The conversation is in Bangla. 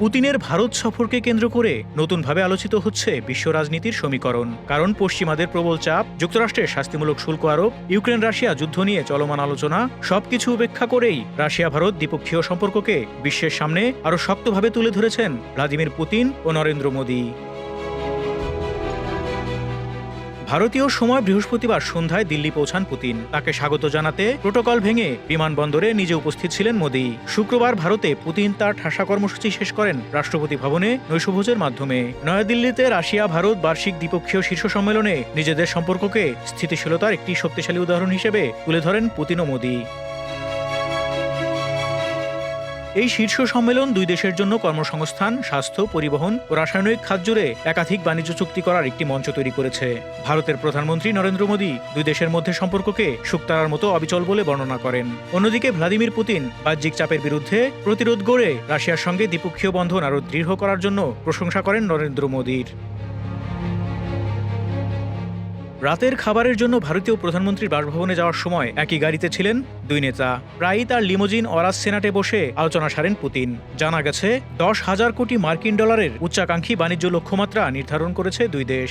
পুতিনের ভারত সফরকে কেন্দ্র করে নতুনভাবে আলোচিত হচ্ছে বিশ্ব রাজনীতির সমীকরণ। কারণ পশ্চিমাদের প্রবল চাপ, যুক্তরাষ্ট্রের শাস্তিমূলক শুল্ক আরোপ, ইউক্রেন রাশিয়া যুদ্ধ নিয়ে চলমান আলোচনা, সবকিছু উপেক্ষা করেই রাশিয়া ভারত দ্বিপক্ষীয় সম্পর্ককে বিশ্বের সামনে আরও শক্তভাবে তুলে ধরেছেন ভ্লাদিমির পুতিন ও নরেন্দ্র মোদী। ভারতীয় সময় বৃহস্পতিবার সন্ধ্যায় দিল্লি পৌঁছান পুতিন। তাকে স্বাগত জানাতে প্রোটোকল ভেঙে বিমানবন্দরে নিজে উপস্থিত ছিলেন মোদী। শুক্রবার ভারতে পুতিন তার ঠাসা কর্মসূচি শেষ করেন রাষ্ট্রপতি ভবনে নৈশভোজের মাধ্যমে। নয়াদিল্লিতে রাশিয়া, ভারত বার্ষিক দ্বিপক্ষীয় শীর্ষ সম্মেলনে নিজেদের সম্পর্ককে স্থিতিশীলতার একটি শক্তিশালী উদাহরণ হিসেবে তুলে ধরেন পুতিন ও মোদী। এই শীর্ষ সম্মেলন দুই দেশের জন্য কর্মসংস্থান, স্বাস্থ্য, পরিবহন ও রাসায়নিক খাত জুড়ে একাধিক বাণিজ্য চুক্তি করার একটি মঞ্চ তৈরি করেছে। ভারতের প্রধানমন্ত্রী নরেন্দ্র মোদী দুই দেশের মধ্যে সম্পর্ককে শুকতারার মতো অবিচল বলে বর্ণনা করেন। অন্যদিকে ভ্লাদিমির পুতিন বাহ্যিক চাপের বিরুদ্ধে প্রতিরোধ গড়ে রাশিয়ার সঙ্গে দ্বিপক্ষীয় বন্ধন আরও দৃঢ় করার জন্য প্রশংসা করেন নরেন্দ্র মোদীর। রাতের খাবারের জন্য ভারতীয় প্রধানমন্ত্রীর বাসভবনে যাওয়ার সময় একই গাড়িতে ছিলেন দুই নেতা। প্রায়ই তার লিমোজিন অরাজ সেনাটে বসে আলোচনা সারেন পুতিন। জানা গেছে, দশ হাজার কোটি মার্কিন ডলারের উচ্চাকাঙ্ক্ষী বাণিজ্য লক্ষ্যমাত্রা নির্ধারণ করেছে দুই দেশ।